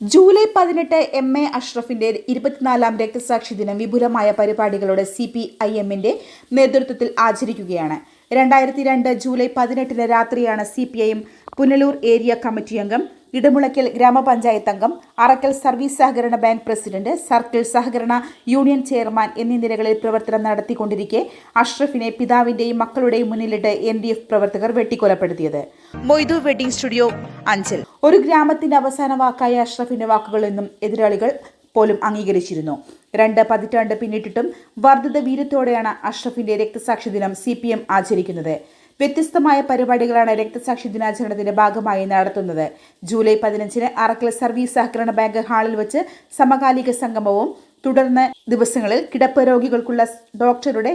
July പതിനെട്ട് M A അഷ്റഫിന്റെ ഇരുപത്തിനാലാം രക്തസാക്ഷി ദിനം വിപുലമായ പരിപാടികളോടെ സി പി ഐ എമ്മിന്റെ നേതൃത്വത്തിൽ ആചരിക്കുകയാണ്. രണ്ടായിരത്തി രണ്ട് ജൂലൈ പതിനെട്ടിന് രാത്രിയാണ് C P I M Punalur area committee അംഗം ഇടമുളയ്ക്കൽ ഗ്രാമപഞ്ചായത്ത് അംഗം അറക്കൽ സർവീസ് സഹകരണ ബാങ്ക് പ്രസിഡന്റ് സർക്കിൾ സഹകരണ യൂണിയൻ ചെയർമാൻ എന്നീ നിലകളിൽ പ്രവർത്തനം നടത്തിക്കൊണ്ടിരിക്കെ അഷ്റഫിനെ പിതാവിന്റെയും മക്കളുടെയും മുന്നിലിട്ട് എൻ ഡി എഫ് പ്രവർത്തകർ വെട്ടിക്കൊലപ്പെടുത്തിയത്. Moidu wedding studio Anchal. ഒരു ഗ്രാമത്തിന്റെ അവസാന വാക്കായ അഷ്റഫിന്റെ വാക്കുകളെന്നും എതിരാളികൾ പോലും അംഗീകരിച്ചിരുന്നു. രണ്ട് പതിറ്റാണ്ട് പിന്നിട്ടിട്ടും വർദ്ധിത വീര്യത്തോടെയാണ് അഷ്റഫിന്റെ രക്തസാക്ഷി ദിനം സി പി എം ആചരിക്കുന്നത്. വ്യത്യസ്തമായ പരിപാടികളാണ് രക്തസാക്ഷി ദിനാചരണത്തിന്റെ ഭാഗമായി നടത്തുന്നത്. ജൂലൈ പതിനഞ്ചിന് അറക്കൽ സർവീസ് സഹകരണ ബാങ്ക് ഹാളിൽ വെച്ച് സമകാലിക സംഗമവും തുടർന്ന് ദിവസങ്ങളിൽ കിടപ്പ് രോഗികൾക്കുള്ള ഡോക്ടറുടെ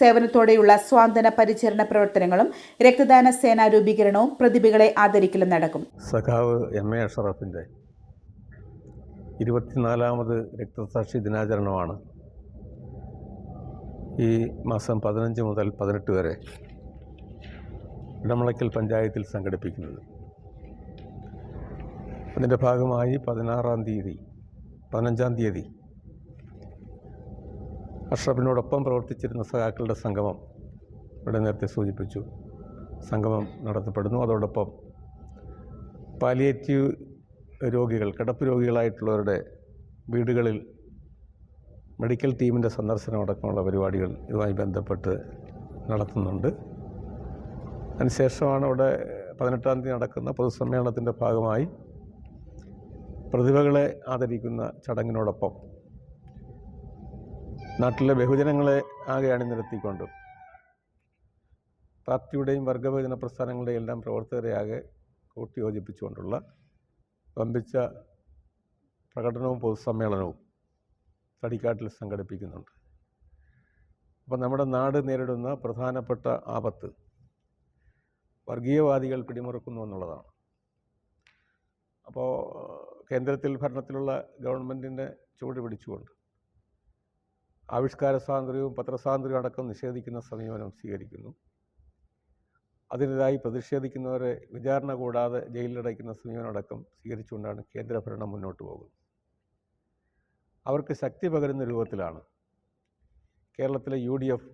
സേവനത്തോടെയുള്ള സ്വാന്തന പരിചരണ പ്രവർത്തനങ്ങളും രക്തദാന സേനാ രൂപീകരണവും പ്രതിഭകളെ ആദരിക്കലും നടക്കും. സഖാവ് എം എ അഷറഫിന്റെ ഇരുപത്തിനാലാമത് രക്തസാക്ഷി ദിനാചരണമാണ് ഈ മാസം പതിനഞ്ച് മുതൽ പതിനെട്ട് വരെ ഇടമളയ്ക്കൽ പഞ്ചായത്തിൽ സംഘടിപ്പിക്കുന്നത്. അതിന്റെ ഭാഗമായി പതിനാറാം തീയതി പതിനഞ്ചാം തീയതി അഷ്റഫിനോടൊപ്പം പ്രവർത്തിച്ചിരുന്ന സഹാക്കളുടെ സംഗമം ഇവിടെ നേരത്തെ സൂചിപ്പിച്ചു. സംഗമം നടത്തപ്പെടുന്നു. അതോടൊപ്പം പാലിയേറ്റീവ് രോഗികൾ കിടപ്പ് രോഗികളായിട്ടുള്ളവരുടെ വീടുകളിൽ മെഡിക്കൽ ടീമിന്റെ സന്ദർശനം അടക്കമുള്ള പരിപാടികൾ ഇതുമായി ബന്ധപ്പെട്ട് നടത്തുന്നുണ്ട്. അതിനുശേഷമാണ് ഇവിടെ പതിനെട്ടാം തീയതി നടക്കുന്ന പൊതുസമ്മേളനത്തിന്റെ ഭാഗമായി പ്രതിഭകളെ ആദരിക്കുന്ന ചടങ്ങിനോടൊപ്പം നാട്ടിലെ ബഹുജനങ്ങളെ ആകെ അണിനിരത്തിക്കൊണ്ട് പാർട്ടിയുടെയും വർഗബഹുജന പ്രസ്ഥാനങ്ങളുടെയും എല്ലാം പ്രവർത്തകരെ ആകെ കൂട്ടിയോജിപ്പിച്ചുകൊണ്ടുള്ള വമ്പിച്ച പ്രകടനവും പൊതുസമ്മേളനവും തടിക്കാട്ടിൽ സംഘടിപ്പിക്കുന്നുണ്ട്. അപ്പം നമ്മുടെ നാട് നേരിടുന്ന പ്രധാനപ്പെട്ട ആപത്ത് വർഗീയവാദികൾ പിടിമുറുക്കുന്നു എന്നുള്ളതാണ്. അപ്പോൾ കേന്ദ്രത്തിൽ ഭരണത്തിലുള്ള ഗവൺമെന്റിന്റെ ചുവട് പിടിച്ചുകൊണ്ട് ആവിഷ്കാര സ്വാതന്ത്ര്യവും പത്രസ്വാതന്ത്ര്യവും അടക്കം നിഷേധിക്കുന്ന സമീപനം സ്വീകരിക്കുന്നു. അതിനെതിരായി പ്രതിഷേധിക്കുന്നവരെ വിചാരണ കൂടാതെ ജയിലിലടയ്ക്കുന്ന സമീപനമടക്കം സ്വീകരിച്ചുകൊണ്ടാണ് കേന്ദ്രഭരണം മുന്നോട്ട് പോകുന്നത്. അവർക്ക് ശക്തി പകരുന്ന രൂപത്തിലാണ് കേരളത്തിലെ യു ഡി എഫ്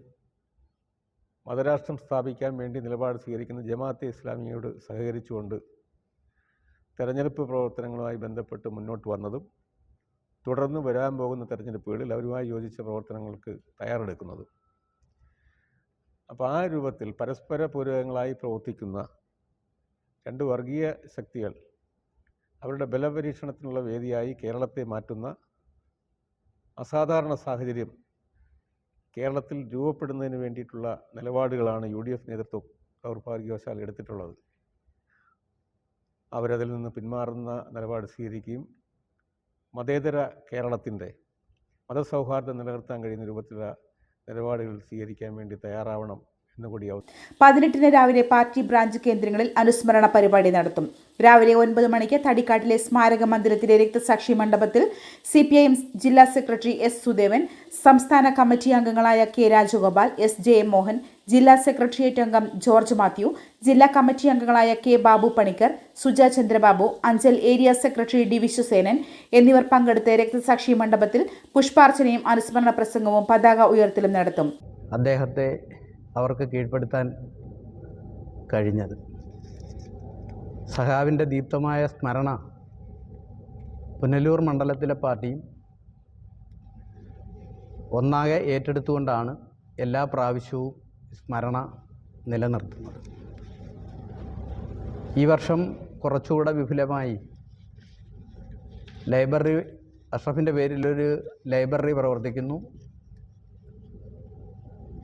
മതരാഷ്ട്രം സ്ഥാപിക്കാൻ വേണ്ടി നിലപാട് സ്വീകരിക്കുന്ന ജമാഅത്തെ ഇസ്ലാമിയോട് സഹകരിച്ചുകൊണ്ട് തെരഞ്ഞെടുപ്പ് പ്രവർത്തനങ്ങളുമായി ബന്ധപ്പെട്ട് മുന്നോട്ട് വന്നതും തുടർന്ന് വരാൻ പോകുന്ന തെരഞ്ഞെടുപ്പുകളിൽ അവരുമായി യോജിച്ച പ്രവർത്തനങ്ങൾക്ക് തയ്യാറെടുക്കുന്നതും. അപ്പോൾ ആ രൂപത്തിൽ പരസ്പര പൂരകങ്ങളായി പ്രവർത്തിക്കുന്ന രണ്ട് വർഗീയ ശക്തികൾ അവരുടെ ബലപരീക്ഷണത്തിനുള്ള വേദിയായി കേരളത്തെ മാറ്റുന്ന അസാധാരണ സാഹചര്യം കേരളത്തിൽ രൂപപ്പെടുന്നതിന് വേണ്ടിയിട്ടുള്ള നിലപാടുകളാണ് യു ഡി എഫ് നേതൃത്വം ദൗർഭാഗ്യവശാൽ എടുത്തിട്ടുള്ളത്. അവരതിൽ നിന്ന് പിന്മാറുന്ന നിലപാട് സ്വീകരിക്കുകയും മതേതര കേരളത്തിന്റെ മതസൗഹാർദ്ദം നിലനിർത്താൻ കഴിയുന്ന രൂപത്തിലുള്ള നിലപാടുകൾ സ്വീകരിക്കാൻ വേണ്ടി തയ്യാറാവണം പതിനെട്ടിന് രാവിലെ പാർട്ടി ബ്രാഞ്ച് കേന്ദ്രങ്ങളിൽ അനുസ്മരണ പരിപാടി നടത്തും. രാവിലെ ഒൻപത് മണിക്ക് തടിക്കാട്ടിലെ സ്മാരക മന്ദിരത്തിലെ രക്തസാക്ഷി മണ്ഡപത്തിൽ സി പി ഐ എം ജില്ലാ സെക്രട്ടറി എസ് സുദേവൻ സംസ്ഥാന കമ്മിറ്റി അംഗങ്ങളായ K Rajagopal S J M Mohan ജില്ലാ സെക്രട്ടേറിയറ്റ് അംഗം ജോർജ് മാത്യു ജില്ലാ കമ്മിറ്റി അംഗങ്ങളായ K Babu Panicker Suja Chandrababu Anchal area secretary D Viswasenan എന്നിവർ പങ്കെടുത്ത് രക്തസാക്ഷി മണ്ഡപത്തിൽ പുഷ്പാർച്ചനയും അനുസ്മരണ പ്രസംഗവും പതാക ഉയർത്തലും നടത്തും. അദ്ദേഹത്തെ അവർക്ക് കീഴ്പ്പെടുത്താൻ കഴിഞ്ഞത്. സഹാവിന്റെ ദീപ്തമായ സ്മരണ പുനലൂർ മണ്ഡലത്തിലെ പാർട്ടിയും ഒന്നാകെ ഏറ്റെടുത്തുകൊണ്ടാണ് എല്ലാ പ്രാവശ്യവും സ്മരണ നിലനിർത്തുന്നത്. ഈ വർഷം കുറച്ചുകൂടെ വിപുലമായി ലൈബ്രറി അഷ്റഫിന്റെ പേരിലൊരു ലൈബ്രറി പ്രവർത്തിക്കുന്നു.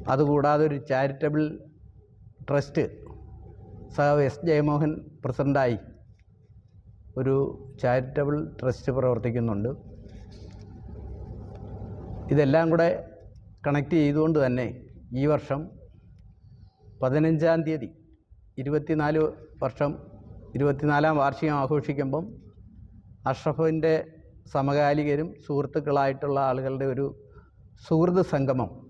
അതുകൂടാതെ ഒരു ചാരിറ്റബിൾ ട്രസ്റ്റ് സഹ എസ് ജയമോഹൻ പ്രസിഡന്റായി ഒരു ചാരിറ്റബിൾ ട്രസ്റ്റ് പ്രവർത്തിക്കുന്നുണ്ട്. ഇതെല്ലാം കൂടെ കണക്ട് ചെയ്തുകൊണ്ട് തന്നെ ഈ വർഷം പതിനഞ്ചാം തീയതി ഇരുപത്തിനാല് വർഷം ഇരുപത്തിനാലാം വാർഷികം ആഘോഷിക്കുമ്പം അഷ്റഫിന്റെ സമകാലികരും സുഹൃത്തുക്കളായിട്ടുള്ള ആളുകളുടെ ഒരു സുഹൃത് സംഗമം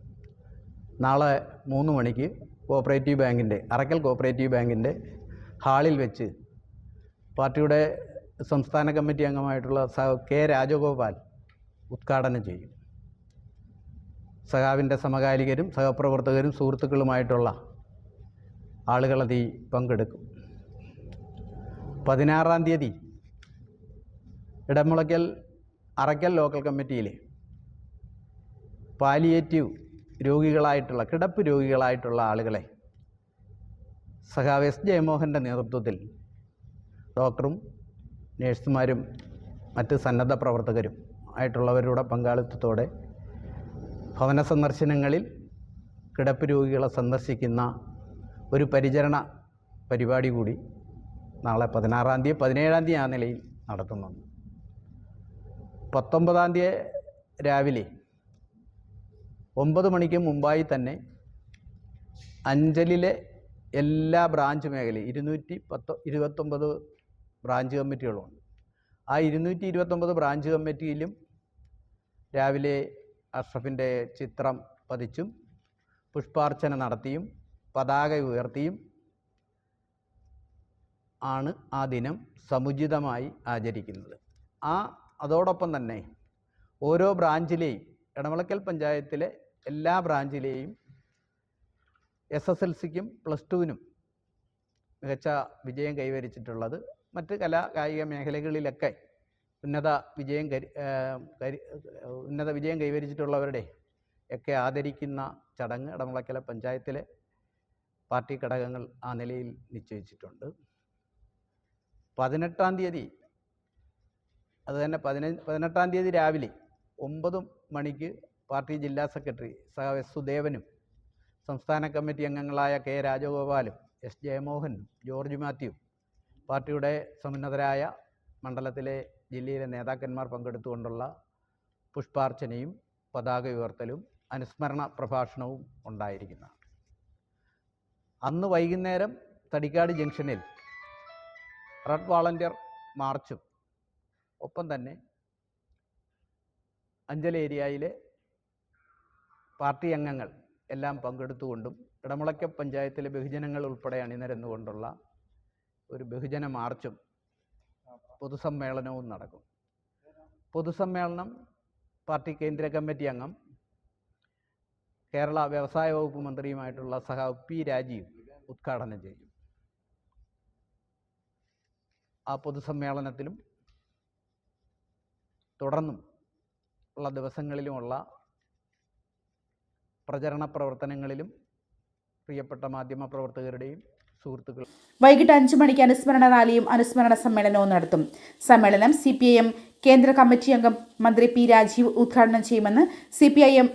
നാളെ മൂന്ന് മണിക്ക് കോപ്പറേറ്റീവ് ബാങ്കിന്റെ അറക്കൽ കോപ്പറേറ്റീവ് ബാങ്കിന്റെ ഹാളിൽ വെച്ച് പാർട്ടിയുടെ സംസ്ഥാന കമ്മിറ്റി അംഗമായിട്ടുള്ള സ കെ രാജഗോപാൽ ഉദ്ഘാടനം ചെയ്യും. സഖാവിന്റെ സമകാലികരും സഹപ്രവർത്തകരും സുഹൃത്തുക്കളുമായിട്ടുള്ള ആളുകളതിൽ പങ്കെടുക്കും. പതിനാറാം തീയതി ഇടമുളയ്ക്കൽ അറയ്ക്കൽ ലോക്കൽ കമ്മിറ്റിയിലെ പാലിയേറ്റീവ് രോഗികളായിട്ടുള്ള കിടപ്പ് രോഗികളായിട്ടുള്ള ആളുകളെ സഖാവ് എസ് ജയമോഹന്റെ നേതൃത്വത്തിൽ ഡോക്ടറും നേഴ്സുമാരും മറ്റ് സന്നദ്ധ പ്രവർത്തകരും ആയിട്ടുള്ളവരുടെ പങ്കാളിത്തത്തോടെ ഭവന സന്ദർശനങ്ങളിൽ കിടപ്പ് രോഗികളെ സന്ദർശിക്കുന്ന ഒരു പരിചരണ പരിപാടി കൂടി നാളെ പതിനാറാം തീയതി പതിനേഴാം തീയതി ആ നിലയിൽ നടത്തുന്നുണ്ട്. പത്തൊമ്പതാം തീയതി രാവിലെ ഒമ്പത് മണിക്ക് മുമ്പായി തന്നെ അഞ്ചലിലെ എല്ലാ ബ്രാഞ്ച് മേഖലയും ഇരുന്നൂറ്റി പത്തൊ ഇരുപത്തൊമ്പത് ബ്രാഞ്ച് കമ്മിറ്റികളുണ്ട്. ആ ഇരുന്നൂറ്റി ഇരുപത്തൊമ്പത് ബ്രാഞ്ച് കമ്മിറ്റിയിലും രാവിലെ അഷ്റഫിന്റെ ചിത്രം പതിച്ചും പുഷ്പാർച്ചന നടത്തിയും പതാക ഉയർത്തിയും ആണ് ആ ദിനം സമുചിതമായി ആചരിക്കുന്നത്. ആ അതോടൊപ്പം തന്നെ ഓരോ ബ്രാഞ്ചിലെയും ഇടമളക്കൽ പഞ്ചായത്തിലെ എല്ലാ ബ്രാഞ്ചിലെയും എസ് എസ് എൽ സിക്കും പ്ലസ് ടുവിനും മികച്ച വിജയം കൈവരിച്ചിട്ടുള്ളത് മറ്റ് കലാ കായിക മേഖലകളിലൊക്കെ ഉന്നത വിജയം ഉന്നത വിജയം കൈവരിച്ചിട്ടുള്ളവരുടെ ഒക്കെ ആദരിക്കുന്ന ചടങ്ങ് ഇടമുളക്കല പഞ്ചായത്തിലെ പാർട്ടി ഘടകങ്ങൾ ആ നിലയിൽ നിശ്ചയിച്ചിട്ടുണ്ട്. പതിനെട്ടാം തീയതി അതുതന്നെ പതിനഞ്ച് പതിനെട്ടാം തീയതി രാവിലെ ഒമ്പത് മണിക്ക് പാർട്ടി ജില്ലാ സെക്രട്ടറി സഹ എസ് സുദേവനും സംസ്ഥാന കമ്മിറ്റി അംഗങ്ങളായ കെ രാജഗോപാലും എസ് ജയമോഹനും ജോർജ് മാത്യു പാർട്ടിയുടെ സമുന്നതരായ മണ്ഡലത്തിലെ ജില്ലയിലെ നേതാക്കന്മാർ പങ്കെടുത്തുകൊണ്ടുള്ള പുഷ്പാർച്ചനയും പതാക ഉയർത്തലും അനുസ്മരണ പ്രഭാഷണവും ഉണ്ടായിരിക്കുന്നതാണ് അന്ന് വൈകുന്നേരം തടിക്കാട് ജംഗ്ഷനിൽ റെഡ് വാളണ്ടിയർ മാർച്ചും ഒപ്പം തന്നെ അഞ്ചൽ ഏരിയയിലെ പാർട്ടി അംഗങ്ങൾ എല്ലാം പങ്കെടുത്തുകൊണ്ടും ഇടമുളയ്ക്ക പഞ്ചായത്തിലെ ബഹുജനങ്ങൾ ഉൾപ്പെടെ അണിനിരന്നുകൊണ്ടുള്ള ഒരു ബഹുജന മാർച്ചും പൊതുസമ്മേളനവും നടക്കും. പൊതുസമ്മേളനം പാർട്ടി കേന്ദ്ര കമ്മിറ്റി അംഗം കേരള വ്യവസായ വകുപ്പ് മന്ത്രിയുമായിട്ടുള്ള സഹാവ് പി രാജീവ് ഉദ്ഘാടനം ചെയ്യും. ആ പൊതുസമ്മേളനത്തിലും തുടർന്നും ഉള്ള ദിവസങ്ങളിലുമുള്ള പ്രചരണ പ്രവർത്തനങ്ങളിലും പ്രിയപ്പെട്ട മാധ്യമ പ്രവർത്തകരുടെയും സുഹൃത്തുക്കൾ വൈകിട്ട് അഞ്ചു മണിക്ക് അനുസ്മരണ റാലിയും അനുസ്മരണ സമ്മേളനവും നടത്തും. സമ്മേളനം സി പി ഐ എം കേന്ദ്ര കമ്മിറ്റി അംഗം മന്ത്രി പി രാജീവ് ഉദ്ഘാടനം ചെയ്യുമെന്ന് C P I M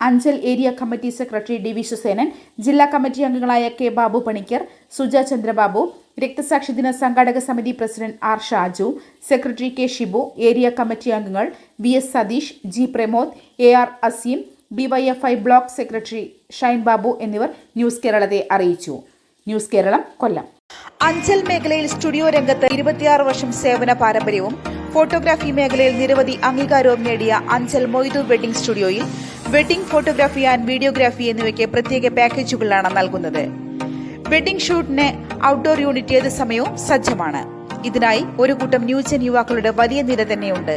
Anchal area committee secretary D V Susenan ജില്ലാ കമ്മിറ്റി അംഗങ്ങളായ കെ ബാബു പണിക്കർ സുജ ചന്ദ്രബാബു രക്തസാക്ഷി ദിന സംഘാടക സമിതി president R Shaju secretary K Shibu area committee അംഗങ്ങൾ V S Satheesh G Pramod A R Azeem DYFI block secretary Shine Babu എന്നിവർ news കേരളത്തെ അറിയിച്ചു. ന്യൂസ് കേരളം കൊല്ലം. അഞ്ചൽ മേഖലയിൽ സ്റ്റുഡിയോ രംഗത്ത് ഇരുപത്തിയാറ് വർഷം സേവന പാരമ്പര്യവും ഫോട്ടോഗ്രാഫി മേഖലയിൽ നിരവധി അംഗീകാരവും നേടിയ അഞ്ചൽ മൊയ്തു വെഡിംഗ് സ്റ്റുഡിയോയിൽ വെഡിംഗ് ഫോട്ടോഗ്രാഫി ആൻഡ് വീഡിയോഗ്രാഫി എന്നിവയ്ക്ക് പ്രത്യേക പാക്കേജുകളാണ് നൽകുന്നത്. വെഡിംഗ് ഷൂട്ടിന് ഔട്ട്ഡോർ യൂണിറ്റ് ഏത് സമയവും സജ്ജമാണ്. ഇതിനായി ഒരു കൂട്ടം ന്യൂജൻ യുവാക്കളുടെ വലിയ നിര തന്നെയുണ്ട്.